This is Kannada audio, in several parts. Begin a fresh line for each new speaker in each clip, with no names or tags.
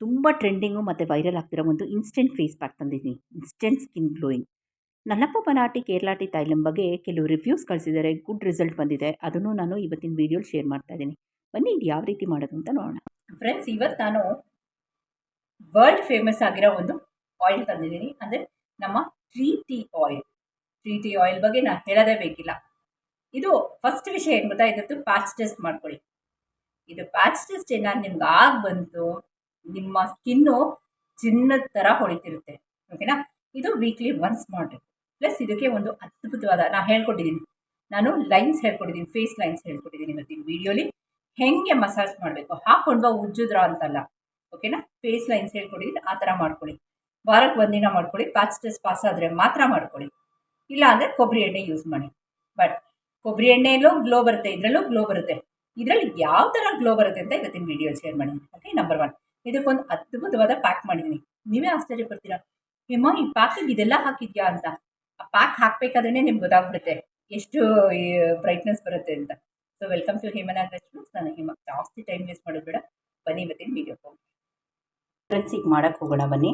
ತುಂಬ ಟ್ರೆಂಡಿಂಗು ಮತ್ತು ವೈರಲ್ ಆಗ್ತಿರೋ ಒಂದು ಇನ್ಸ್ಟೆಂಟ್ ಫೇಸ್ ಪ್ಯಾಕ್ ತಂದಿದ್ದೀನಿ. Instant skin glowing. ನಲ್ಲಪ್ಪ ಬನಾಟಿ ಕೇರಳ ತೈಲಂ ಬಗ್ಗೆ ಕೆಲವು ರಿವ್ಯೂಸ್ ಕಳಿಸಿದ್ದಾರೆ. ಗುಡ್ ರಿಸಲ್ಟ್ ಬಂದಿದೆ. ಅದನ್ನು ನಾನು ಇವತ್ತಿನ ವೀಡಿಯೋಲಿ ಶೇರ್ ಮಾಡ್ತಾ ಇದ್ದೀನಿ. ಬನ್ನಿ, ಇದು ಯಾವ ರೀತಿ ಮಾಡೋದು ಅಂತ ನೋಡೋಣ. ಫ್ರೆಂಡ್ಸ್, ಇವತ್ತು ನಾನು ವರ್ಲ್ಡ್ ಫೇಮಸ್ ಆಗಿರೋ ಒಂದು ಆಯಿಲ್ ತಂದಿದ್ದೀನಿ. ಅಂದರೆ ನಮ್ಮ tree tea oil. Tree tea oil ಬಗ್ಗೆ ನಾನು ಹೇಳೋದೇ ಬೇಕಿಲ್ಲ. ಇದು ಫಸ್ಟ್ ವಿಷಯ ಏನು ಗೊತ್ತಾ? ಇದ್ದು ಪ್ಯಾಚ್ ಟೆಸ್ಟ್ ಮಾಡ್ಕೊಳ್ಳಿ. ಇದು ಪ್ಯಾಚ್ ಟೆಸ್ಟ್ ಏನಾದ್ರು ನಿಮ್ಗೆ ಆಗ ಬಂತು ನಿಮ್ಮ ಸ್ಕಿನ್ನು ಚಿನ್ನದ ಥರ ಹೊಳಿತಿರುತ್ತೆ. ಓಕೆನಾ ಇದು ವೀಕ್ಲಿ ಒನ್ಸ್ ಮಾಡಬೇಕು ಪ್ಲಸ್ ಇದಕ್ಕೆ ಒಂದು ಅದ್ಭುತವಾದ ನಾನು ಹೇಳ್ಕೊಟ್ಟಿದ್ದೀನಿ ನಾನು ಲೈನ್ಸ್ ಹೇಳ್ಕೊಟ್ಟಿದ್ದೀನಿ ಫೇಸ್ ಲೈನ್ಸ್ ಹೇಳ್ಕೊಟ್ಟಿದ್ದೀನಿ ಇವತ್ತಿನ ವೀಡಿಯೋಲಿ ಹೆಂಗೆ ಮಸಾಜ್ ಮಾಡಬೇಕು? ಹಾಕೊಂಡು ಬಾ ಉಜ್ಜಿದ್ರ ಅಂತಲ್ಲ. ಓಕೆನಾ ಫೇಸ್ ಲೈನ್ಸ್ ಹೇಳ್ಕೊಟ್ಟಿದ್ದೀನಿ ಆ ಥರ ಮಾಡ್ಕೊಳ್ಳಿ. ವಾರಕ್ಕೆ ಒಂದಿನ ಮಾಡ್ಕೊಳ್ಳಿ ಪ್ಯಾಚ್ ಟೆಸ್ಟ್ ಪಾಸ್ ಆದರೆ ಮಾತ್ರ ಮಾಡ್ಕೊಳ್ಳಿ. ಇಲ್ಲ ಅಂದರೆ ಕೊಬ್ಬರಿ ಎಣ್ಣೆ ಯೂಸ್ ಮಾಡಿ. ಬಟ್ ಕೊಬ್ಬರಿ ಎಣ್ಣೆಯಲ್ಲೂ ಗ್ಲೋ ಬರುತ್ತೆ, ಇದರಲ್ಲೂ ಗ್ಲೋ ಬರುತ್ತೆ. ಇದರಲ್ಲಿ ಯಾವ ಥರ ಗ್ಲೋ ಬರುತ್ತೆ ಅಂತ ಇವತ್ತಿನ ವಿಡಿಯೋ ಶೇರ್ ಮಾಡಿ ಓಕೆ ನಂಬರ್ ಒನ್ ಇದಕ್ಕೊಂದು ಅದ್ಭುತವಾದ ಪ್ಯಾಕ್ ಮಾಡಿದ್ದೀನಿ. ನೀವೇ ಆಶ್ಚರ್ಯ ಪಡ್ತೀರಾ ಹೇಮ ಈ ಪ್ಯಾಕಿಗೆ ಇದೆಲ್ಲ ಹಾಕಿದ್ಯಾ? ಅಂತ. ಆ ಪ್ಯಾಕ್ ಹಾಕಬೇಕಾದ್ರೆ ನಿಮ್ಗೆ ಗೊತ್ತಾಗ್ಬಿಡುತ್ತೆ. ಎಷ್ಟು ಬ್ರೈಟ್ನೆಸ್ ಬರುತ್ತೆ ಅಂತ. So welcome to Hemanath restaurants ನಾನು ಹೇಮ ಜಾಸ್ತಿ ಟೈಮ್ ವೇಸ್ಟ್ ಮಾಡೋದು ಬೇಡ. ಬನ್ನಿ ಮತ್ತೆ ವೀಡಿಯೋ ಫ್ರೆಂಡ್ಸ್ ಈಗ ಮಾಡೋಕ್ಕೆ ಹೋಗೋಣ, ಬನ್ನಿ.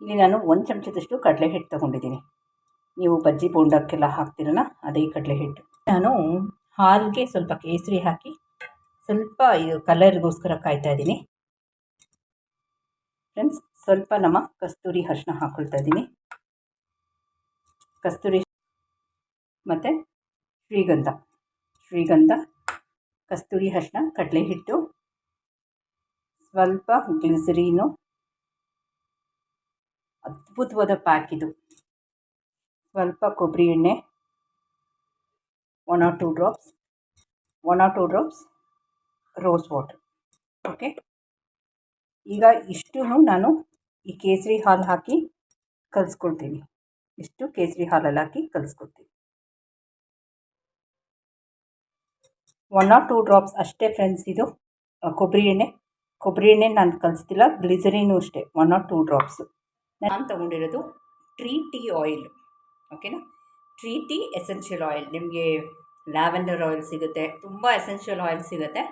ಇಲ್ಲಿ ನಾನು ಒಂದು ಚಮಚದಷ್ಟು ಕಡಲೆ ಹಿಟ್ಟು ತೊಗೊಂಡಿದ್ದೀನಿ. ನೀವು ಬಜ್ಜಿ ಬೋಂಡಕ್ಕೆಲ್ಲ ಹಾಕ್ತಿರಲ್ಲ, ಅದೇ ಕಡಲೆ ಹಿಟ್ಟು ನಾನು ಹಾಲಿಗೆ ಸ್ವಲ್ಪ ಕೇಸರಿ ಹಾಕಿ ಸ್ವಲ್ಪ ಕಲರ್ಗೋಸ್ಕರ ಕಾಯ್ತಾ ಇದ್ದೀನಿ. ಫ್ರೆಂಡ್ಸ್ ಸ್ವಲ್ಪ ನಮ್ಮ ಕಸ್ತೂರಿ ಅರಿಶಿನ ಹಾಕ್ಕೊಳ್ತಾ ಇದ್ದೀನಿ. ಕಸ್ತೂರಿ ಮತ್ತು ಶ್ರೀಗಂಧ. ಶ್ರೀಗಂಧ, ಕಸ್ತೂರಿ ಅರಿಶಿನ ಕಡಲೆ ಹಿಟ್ಟು ಸ್ವಲ್ಪ ಗ್ಲಿಸರೀನು. ಅದ್ಭುತವಾದ ಪ್ಯಾಕ್ ಇದು. ಸ್ವಲ್ಪ ಕೊಬ್ಬರಿ ಎಣ್ಣೆ one or two drops one or two drops rose water okay ಈಗ ಇಷ್ಟು ನಾನು ಈ ಕೇಸರಿ ಹಾಲು ಹಾಕಿ ಕಲಿಸ್ಕೊಳ್ತೀನಿ. ಇಷ್ಟು ಕೇಸರಿ ಹಾಲಲ್ಲಿ ಹಾಕಿ ಕಲಿಸ್ಕೊಳ್ತೀನಿ. ಒನ್ ಆರ್ ಟೂ ಡ್ರಾಪ್ಸ್ ಅಷ್ಟೇ ಫ್ರೆಂಡ್ಸ್ ಇದು ಕೊಬ್ಬರಿ ಎಣ್ಣೆ. ಕೊಬ್ಬರಿ ಎಣ್ಣೆ ನಾನು ಕಲಿಸ್ತಿಲ್ಲ, ಗ್ಲಿಸರಿನೂ ಅಷ್ಟೇ ಒನ್ ಆರ್ ಟೂ ಡ್ರಾಪ್ಸು ನಾನು ತೊಗೊಂಡಿರೋದು ಟ್ರೀ ಟೀ ಆಯಿಲ್ ಓಕೆನಾ ಟ್ರೀ ಟೀ ಎಸೆನ್ಷಿಯಲ್ ಆಯಿಲ್ ನಿಮಗೆ ಲ್ಯಾವೆಂಡರ್ ಆಯಿಲ್ ಸಿಗುತ್ತೆ, ತುಂಬ ಎಸೆನ್ಷಿಯಲ್ ಆಯಿಲ್ ಸಿಗುತ್ತೆ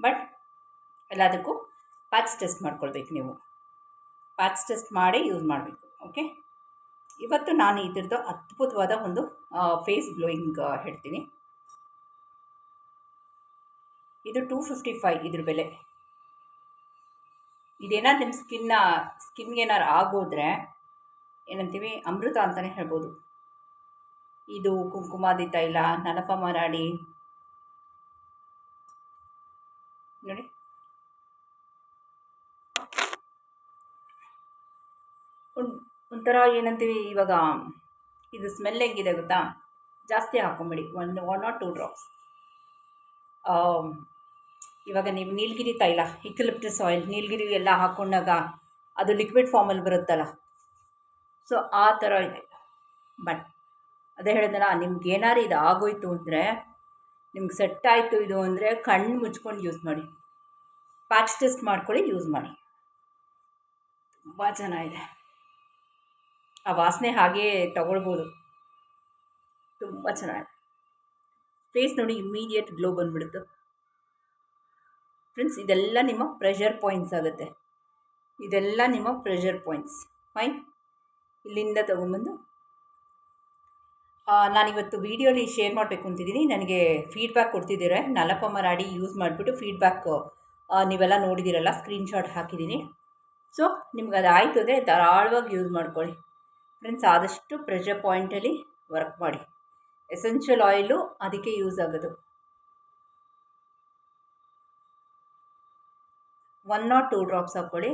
ಬಟ್ ಎಲ್ಲದಕ್ಕೂ ಪ್ಯಾಚ್ ಟೆಸ್ಟ್ ಮಾಡ್ಕೊಳ್ಬೇಕು ನೀವು. ಪ್ಯಾಚ್ ಟೆಸ್ಟ್ ಮಾಡಿ ಯೂಸ್ ಮಾಡಬೇಕು ಓಕೆ ಇವತ್ತು ನಾನು ಇದ್ರದ್ದು ಅದ್ಭುತವಾದ ಒಂದು ಫೇಸ್ ಗ್ಲೋಯಿಂಗ್ ಹೇಳ್ತೀನಿ. ಇದು ಟೂ ಫಿಫ್ಟಿ ಫೈವ್ ಇದ್ರ ಬೆಲೆ. ಇದೇನಾದ್ರು ನಿಮ್ಮ ಸ್ಕಿನ್ನ ಸ್ಕಿನ್ಗೆ ಏನಾರು ಆಗೋದ್ರೆ ಏನಂತೀವಿ, ಅಮೃತ ಅಂತಲೇ ಹೇಳ್ಬೋದು. ಇದು ಕುಂಕುಮಾದಿ ತೈಲ ನಲಪ ಮರಾಡಿ ನೋಡಿ. ಒಂಥರ ಏನಂತೀವಿ ಇವಾಗ ಇದು ಸ್ಮೆಲ್ ಹೆಂಗಿದೆ ಗೊತ್ತಾ? ಜಾಸ್ತಿ ಹಾಕೊಂಬಿಡಿ. One one or two drops ಇವಾಗ ನೀವು ನೀಲಗಿರಿ ತೈಲ ಇಕ್ಲಿಪ್ಟಿಸ್ ಆಯಿಲ್ ನೀಲಗಿರಿ ಎಲ್ಲ ಹಾಕ್ಕೊಂಡಾಗ ಅದು ಲಿಕ್ವಿಡ್ ಫಾರ್ಮಲ್ಲಿ ಬರುತ್ತಲ್ಲ? ಸೊ ಆ ಥರ ಇದೆ. ಬಟ್ ಅದೇ ಹೇಳಿದ್ನಲ್ಲ, ನಿಮ್ಗೆ ಏನಾರು ಇದು ಆಗೋಯ್ತು ಅಂದರೆ, ನಿಮ್ಗೆ ಸೆಟ್ ಆಯಿತು ಇದು ಅಂದರೆ ಕಣ್ಣು ಮುಚ್ಕೊಂಡು ಯೂಸ್ ಮಾಡಿ. ಪ್ಯಾಚ್ ಟೆಸ್ಟ್ ಮಾಡ್ಕೊಳ್ಳಿ ಯೂಸ್ ಮಾಡಿ. ತುಂಬ ಚೆನ್ನಾಗಿದೆ. ಆ ವಾಸನೆ ಹಾಗೆ ತಗೊಳ್ಬೋದು. ತುಂಬ ಚೆನ್ನಾಗಿದೆ. ಫೇಸ್ ನೋಡಿ ಇಮ್ಮಿಡಿಯೇಟ್ ಗ್ಲೋ ಬಂದ್ಬಿಡುತ್ತೆ. ಫ್ರೆಂಡ್ಸ್ ಇದೆಲ್ಲ ನಿಮ್ಮ ಪ್ರೆಷರ್ ಪಾಯಿಂಟ್ಸ್ ಆಗುತ್ತೆ. ಇದೆಲ್ಲ ನಿಮ್ಮ ಪ್ರೆಷರ್ ಪಾಯಿಂಟ್ಸ್ ಫೈನ್ ಇಲ್ಲಿಂದ ತೊಗೊಂಬಂದು ನಾನಿವತ್ತು ವೀಡಿಯೋಲಿ ಶೇರ್ ಮಾಡಬೇಕು ಅಂತಿದ್ದೀನಿ. ನನಗೆ ಫೀಡ್ಬ್ಯಾಕ್ ಕೊಡ್ತಿದ್ದೀರಾ? ನಲಪ ಮರಾಡಿ ಯೂಸ್ ಮಾಡಿಬಿಟ್ಟು ಫೀಡ್ಬ್ಯಾಕ್ ನೀವೆಲ್ಲ ನೋಡಿದ್ದೀರಲ್ಲ ಸ್ಕ್ರೀನ್ಶಾಟ್ ಹಾಕಿದ್ದೀನಿ. ಸೊ ನಿಮ್ಗೆ ಅದು ಆಯಿತು ಅಂದರೆ ಧಾರಾಳವಾಗಿ ಯೂಸ್ ಮಾಡ್ಕೊಳ್ಳಿ. ಫ್ರೆಂಡ್ಸ್ ಆದಷ್ಟು ಪ್ರೆಷರ್ ಪಾಯಿಂಟಲ್ಲಿ ವರ್ಕ್ ಮಾಡಿ. ಎಸೆನ್ಷಿಯಲ್ ಆಯಿಲು ಅದಕ್ಕೆ ಯೂಸ್ ಆಗೋದು. ಒನ್ ನಾಟ್ ಟೂ ಡ್ರಾಪ್ಸ್ ಹಾಕ್ಕೊಳ್ಳಿ.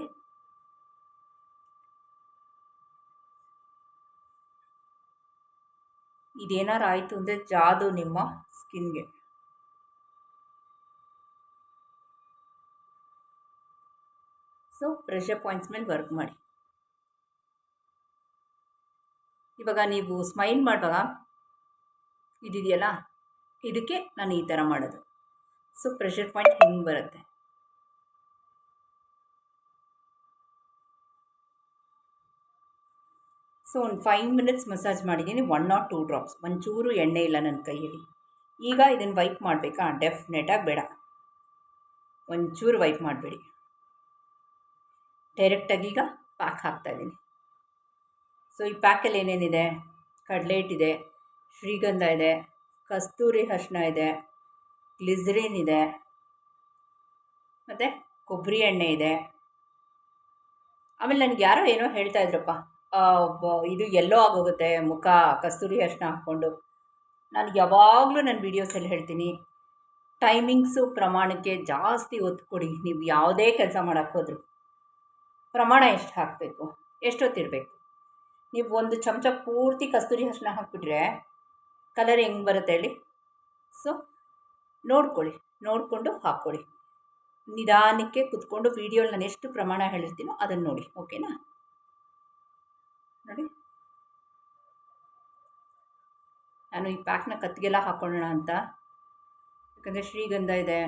ಇದೇನಾರು ಆಯಿತು ಅಂದರೆ ಜಾದು ನಿಮ್ಮ ಸ್ಕಿನ್ಗೆ ಸೊ ಪ್ರೆಷರ್ ಪಾಯಿಂಟ್ಸ್ ಮೇಲೆ ವರ್ಕ್ ಮಾಡಿ. ಇವಾಗ ನೀವು ಸ್ಮೈಲ್ ಮಾಡುವಾಗ ಇದಿದೆಯಲ್ಲ? ಇದಕ್ಕೆ ನಾನು ಈ ಥರ ಮಾಡೋದು. ಸೊ ಪ್ರೆಷರ್ ಪಾಯಿಂಟ್ ಹಿಂಗೆ ಬರುತ್ತೆ. ಸೊ ಒಂದು ಫೈವ್ ಮಿನಿಟ್ಸ್ ಮಸಾಜ್ ಮಾಡಿದ್ದೀನಿ. ಒನ್ ನಾಟ್ ಟೂ ಡ್ರಾಪ್ಸ್ ಒಂಚೂರು ಎಣ್ಣೆ ಇಲ್ಲ ನನ್ನ ಕೈಯಲ್ಲಿ. ಈಗ ಇದನ್ನು ವೈಪ್ ಮಾಡಬೇಕಾ? ಡೆಫಿನೆಟಾಗಿ ಬೇಡ. ಒಂಚೂರು ವೈಪ್ ಮಾಡಬೇಡಿ. ಡೈರೆಕ್ಟಾಗಿ ಈಗ ಪ್ಯಾಕ್ ಹಾಕ್ತಾಯಿದ್ದೀನಿ ಸೊ ಈ ಪ್ಯಾಕಲ್ಲಿ ಏನೇನಿದೆ? ಕಡಲೆ ಹಿಟ್ಟಿದೆ, ಶ್ರೀಗಂಧ ಇದೆ, ಕಸ್ತೂರಿ ಅರ್ಶಿನ ಇದೆ ಗ್ಲಿಸರಿನ್ ಇದೆ, ಮತ್ತು ಕೊಬ್ಬರಿ ಎಣ್ಣೆ ಇದೆ. ಆಮೇಲೆ ನನಗೆ ಯಾರೋ ಏನೋ ಹೇಳ್ತಾ ಇದ್ರಪ್ಪ ಇದು ಎಲ್ಲೋ ಆಗೋಗುತ್ತೆ, ಮುಖ, ಕಸ್ತೂರಿ ಅರಿಶಿನ ಹಾಕ್ಕೊಂಡು. ನಾನು ಯಾವಾಗಲೂ ನನ್ನ ವೀಡಿಯೋಸಲ್ಲಿ ಹೇಳ್ತೀನಿ ಟೈಮಿಂಗ್ಸು ಪ್ರಮಾಣಕ್ಕೆ ಜಾಸ್ತಿ ಒತ್ತು ಕೊಡಿ, ನೀವು ಯಾವುದೇ ಕೆಲಸ ಮಾಡೋಕ್ಕೋದ್ರು ಪ್ರಮಾಣ ಎಷ್ಟು ಹಾಕಬೇಕು, ಎಷ್ಟೊತ್ತಿರಬೇಕು? ನೀವು ಒಂದು ಚಮಚ ಪೂರ್ತಿ ಕಸ್ತೂರಿ ಅರಿಶಿನ ಹಾಕಿಬಿಟ್ರೆ ಕಲರ್ ಹೆಂಗೆ ಬರುತ್ತೆ ಹೇಳಿ? ಸೊ ನೋಡ್ಕೊಳ್ಳಿ, ನೋಡಿಕೊಂಡು ಹಾಕ್ಕೊಳ್ಳಿ. ನಿಧಾನಕ್ಕೆ ಕುತ್ಕೊಂಡು ವೀಡಿಯೋಲಿ ನಾನು ಎಷ್ಟು ಪ್ರಮಾಣ ಹೇಳಿರ್ತೀನೋ ಅದನ್ನು ನೋಡಿ ಓಕೆನಾ ನೋಡಿ. ನಾನು ಈ ಪ್ಯಾಕ್ನ ಕತ್ತಿಗೆಲ್ಲ ಹಾಕ್ಕೊಳ್ಳೋಣ ಅಂತ. ಯಾಕಂದರೆ ಶ್ರೀಗಂಧ ಇದೆ.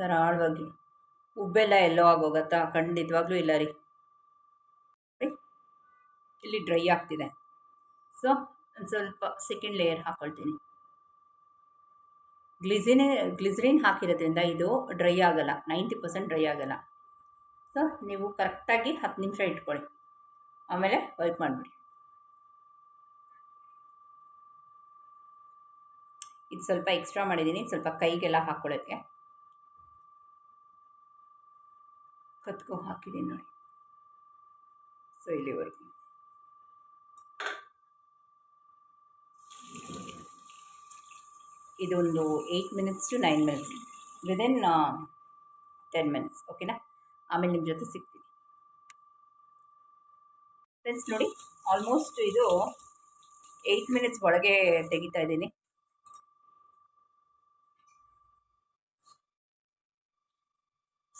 ಧಾರಾಳವಾಗಿ ಉಬ್ಬೆಲ್ಲ ಎಲ್ಲೋ ಆಗೋಗತ್ತಾ? ಖಂಡಿತವಾಗ್ಲೂ ಇಲ್ಲ ರೀ. ಇಲ್ಲಿ ಡ್ರೈ ಆಗ್ತಿದೆ. ಸೊ ಒಂದು ಸ್ವಲ್ಪ ಸೆಕೆಂಡ್ ಲೇಯರ್ ಹಾಕ್ಕೊಳ್ತೀನಿ ಗ್ಲಿಸಿನ್ ಗ್ಲಿಸರಿನ್ ಹಾಕಿರೋದ್ರಿಂದ ಇದು ಡ್ರೈ ಆಗಲ್ಲ ನೈಂಟಿ ಪರ್ಸೆಂಟ್ ಡ್ರೈ ಆಗಲ್ಲ. ಸೊ ನೀವು ಕರೆಕ್ಟಾಗಿ ಹತ್ತು ನಿಮಿಷ ಇಟ್ಕೊಳ್ಳಿ. ಆಮೇಲೆ ವೈಪ್ ಮಾಡಿಬಿಡಿ. ಇದು ಸ್ವಲ್ಪ ಎಕ್ಸ್ಟ್ರಾ ಮಾಡಿದ್ದೀನಿ ಸ್ವಲ್ಪ ಕೈಗೆಲ್ಲ ಹಾಕ್ಕೊಳ್ಳೋಕ್ಕೆ ಕತ್ಕೊ ಹಾಕಿದ್ದೀನಿ ನೋಡಿ. ಸೊ ಇಲ್ಲಿವರೆಗೂ. ಇದೊಂದು eight minutes to nine minutes within ten minutes ಓಕೆನಾ ಆಮೇಲೆ ನಿಮ್ಮ ಜೊತೆ ಸಿಗ್ತೀನಿ. ಫ್ರೆಂಡ್ಸ್ ನೋಡಿ ಆಲ್ಮೋಸ್ಟ್ ಇದು ಏಯ್ಟ್ ಮಿನಿಟ್ಸ್ ಒಳಗೆ ತೆಗಿತಾ ಇದ್ದೀನಿ.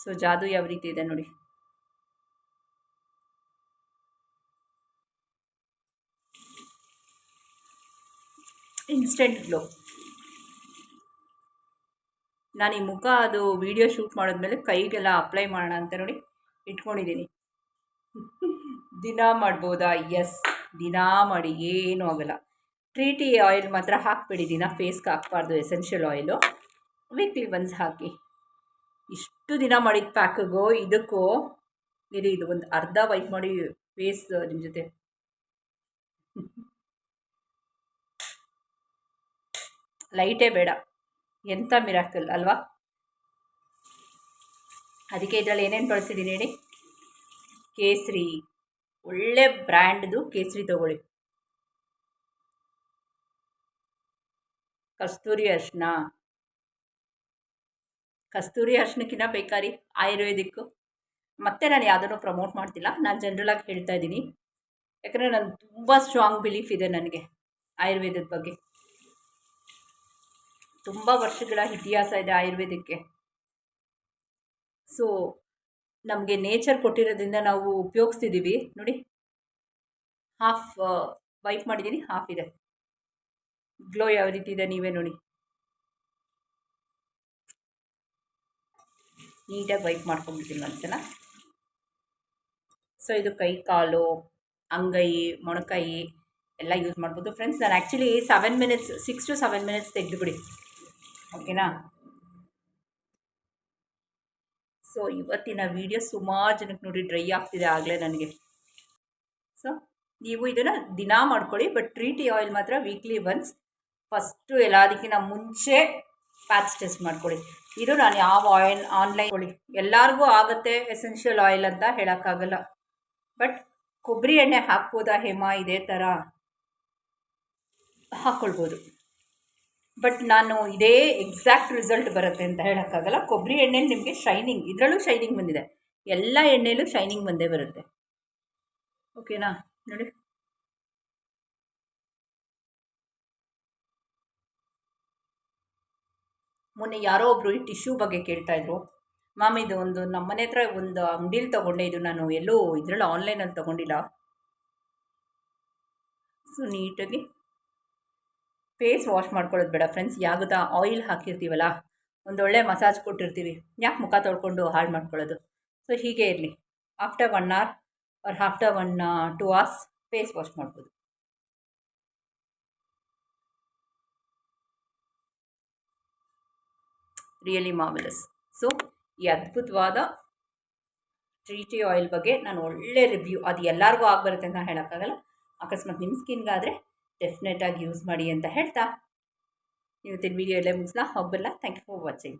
ಸೊ ಜಾದು ಯಾವ ರೀತಿ ಇದೆ ನೋಡಿ. ಇನ್ಸ್ಟೆಂಟ್ ಗ್ಲೋ ನಾನು ಈ ಮುಖ ಅದು ವಿಡಿಯೋ ಶೂಟ್ ಮಾಡಿದ್ಮೇಲೆ ಕೈಗೆಲ್ಲ ಅಪ್ಲೈ ಮಾಡೋಣ ಅಂತ ನೋಡಿ ಇಟ್ಕೊಂಡಿದ್ದೀನಿ ದಿನ ಮಾಡ್ಬೋದಾ? ಎಸ್ ದಿನ ಮಾಡಿ ಏನೂ ಆಗೋಲ್ಲ. ಟ್ರೀಟಿ ಆಯಿಲ್ ಮಾತ್ರ ಹಾಕ್ಬಿಡಿ. ದಿನ ಫೇಸ್ಗೆ ಹಾಕ್ಬಾರ್ದು. ಎಸೆನ್ಷಿಯಲ್ ಆಯಿಲು ವೀಕ್ಲಿ ಒನ್ಸ್ ಹಾಕಿ. ಇಷ್ಟು ದಿನ ಮಾಡಿದ ಪ್ಯಾಕಿಗೂ, ಇದಕ್ಕೂ, ಇರಿ ಇದು ಒಂದು ಅರ್ಧ ವೈಟ್ ಮಾಡಿ ಫೇಸ್ ನಿಮ್ಮ ಜೊತೆ. ಲೈಟೇ ಬೇಡ. ಎಂಥ ಮಿರಾಕಲ್ ಅಲ್ವಾ? ಅದಕ್ಕೆ ಇದರಲ್ಲಿ ಏನೇನು ಬಳಸಿದ್ದೀನಿ ಹೇಳಿ? ಕೇಸರಿ. ಒಳ್ಳೆ ಬ್ರ್ಯಾಂಡ್ದು ಕೇಸರಿ ತಗೊಳ್ಳಿ. ಕಸ್ತೂರಿ ಅರ್ಶಿನ. ಕಸ್ತೂರಿ ಅರ್ಶಿನಕ್ಕಿಂತ ಬೇಕಾರಿ ಆಯುರ್ವೇದಿಕ್ಕು. ಮತ್ತೆ ನಾನು ಯಾವುದನ್ನು ಪ್ರಮೋಟ್ ಮಾಡ್ತಿಲ್ಲ, ನಾನು ಜನರಲಾಗಿ ಹೇಳ್ತಾ ಇದ್ದೀನಿ. ಯಾಕಂದರೆ ನಾನು ತುಂಬ ಸ್ಟ್ರಾಂಗ್ ಬಿಲೀಫ್ ಇದೆ ನನಗೆ ಆಯುರ್ವೇದದ ಬಗ್ಗೆ. ತುಂಬ ವರ್ಷಗಳ ಇತಿಹಾಸ ಇದೆ ಆಯುರ್ವೇದಕ್ಕೆ. ಸೊ ನಮಗೆ ನೇಚರ್ ಕೊಟ್ಟಿರೋದ್ರಿಂದ ನಾವು ಉಪಯೋಗಿಸ್ತಿದ್ದೀವಿ ನೋಡಿ ಹಾಫ್ ವೈಪ್ ಮಾಡಿದ್ದೀನಿ ಹಾಫ್ ಇದೆ. ಗ್ಲೋ ಯಾವ ರೀತಿ ಇದೆ ನೀವೇ ನೋಡಿ. ನೀಟಾಗಿ ವೈಪ್ ಮಾಡ್ಕೊಂಡ್ಬಿಡ್ತೀನಿ ಒಂದ್ಸಲ ಸೊ ಇದು ಕೈ, ಕಾಲು, ಅಂಗೈ ಮೊಣಕೈ ಎಲ್ಲ ಯೂಸ್ ಮಾಡ್ಬೋದು. ಫ್ರೆಂಡ್ಸ್ ನಾನು actually seven minutes six to seven minutes ತೆಗೆದುಬಿಡಿ. ಓಕೆನಾ ಸೊ ಇವತ್ತಿನ ವೀಡಿಯೋ ಸುಮಾರು ಜನಕ್ಕೆ ನೋಡಿ ಡ್ರೈ ಆಗ್ತಿದೆ ಆಗಲೇ ನನಗೆ. ಸೊ ನೀವು ಇದನ್ನು ದಿನ ಮಾಡ್ಕೊಳ್ಳಿ ಬಟ್ ಟ್ರೀಟಿ ಆಯಿಲ್ ಮಾತ್ರ ವೀಕ್ಲಿ ಒನ್ಸ್ ಫಸ್ಟು ಎಲ್ಲದಕ್ಕಿಂತ ಮುಂಚೆ ಪ್ಯಾಚ್ ಟೆಸ್ಟ್ ಮಾಡ್ಕೊಳ್ಳಿ ಇದು ನಾನು ಯಾವ ಆಯಿಲ್ ಆನ್ಲೈನ್ ಕೊಡಿ. ಎಲ್ಲರಿಗೂ ಆಗುತ್ತೆ ಎಸೆನ್ಷಿಯಲ್ ಆಯಿಲ್ ಅಂತ ಹೇಳೋಕ್ಕಾಗಲ್ಲ. ಬಟ್ ಕೊಬ್ಬರಿ ಎಣ್ಣೆ ಹಾಕ್ಬೋದಾ ಹೇಮ? ಇದೇ ಥರ ಹಾಕ್ಕೊಳ್ಬೋದು ಬಟ್ ನಾನು ಇದೇ ಎಕ್ಸಾಕ್ಟ್ ರಿಸಲ್ಟ್ ಬರುತ್ತೆ ಅಂತ ಹೇಳೋಕ್ಕಾಗಲ್ಲ. ಕೊಬ್ಬರಿ ಎಣ್ಣೆಲಿ ನಿಮಗೆ ಶೈನಿಂಗ್ ಇದರಲ್ಲೂ ಶೈನಿಂಗ್ ಬಂದಿದೆ. ಎಲ್ಲ ಎಣ್ಣೆಲೂ ಶೈನಿಂಗ್ ಬಂದೇ ಬರುತ್ತೆ. ಓಕೆನಾ ನೋಡಿ. ಮೊನ್ನೆ ಯಾರೋ ಒಬ್ಬರು ಈ ಟಿಶ್ಯೂ ಬಗ್ಗೆ ಕೇಳ್ತಾಯಿದ್ರು ಮ್ಯಾಮ್, ಇದು ಒಂದು ನಮ್ಮ ಮನೆ ಹತ್ರ ಒಂದು ಅಂಗಡೀಲಿ ತೊಗೊಂಡೆ. ಇದು ನಾನು ಎಲ್ಲೂ ಇದರಲ್ಲಿ ಆನ್ಲೈನಲ್ಲಿ ತೊಗೊಂಡಿಲ್ಲ. ಸೊ, ನೀಟಾಗಿ ಫೇಸ್ ವಾಶ್ ಮಾಡ್ಕೊಳ್ಳೋದು ಬೇಡ ಫ್ರೆಂಡ್ಸ್ ಯಾಗುತ್ತಾ ಆಯಿಲ್ ಹಾಕಿರ್ತೀವಲ್ಲ? ಒಂದೊಳ್ಳೆ ಮಸಾಜ್ ಕೊಟ್ಟಿರ್ತೀವಿ. ಯಾಕೆ ಮುಖ ತೊಳ್ಕೊಂಡು ಹಾಳು ಮಾಡ್ಕೊಳ್ಳೋದು? ಸೊ ಹೀಗೆ ಇರಲಿ. After one hour or after one two hours face wash ಮಾಡ್ಬೋದು. ರಿಯಲಿ ಮಾಮಲಸ್ ಸೊ ಈ ಅದ್ಭುತವಾದ ಟ್ರೀ ಟಿ ಆಯಿಲ್ ಬಗ್ಗೆ ನಾನು ಒಳ್ಳೆ ರಿವ್ಯೂ ಅದು ಎಲ್ಲರಿಗೂ ಆಗಿಬರುತ್ತೆ ಅಂತ ಹೇಳೋಕ್ಕಾಗಲ್ಲ. ಅಕಸ್ಮಾತ್ ನಿಮ್ಮ ಸ್ಕಿನ್ಗಾದರೆ ಡೆಫಿನೆಟಾಗಿ ಯೂಸ್ ಮಾಡಿ ಅಂತ ಹೇಳ್ತಾ. ಇವತ್ತಿನ ವಿಡಿಯೋ ಎಲ್ಲೇ ಮುಗಿಸ್ಲಾ? ಹೋಗಬಲ್ಲ ಥ್ಯಾಂಕ್ ಯು ಫಾರ್ ವಾಚಿಂಗ್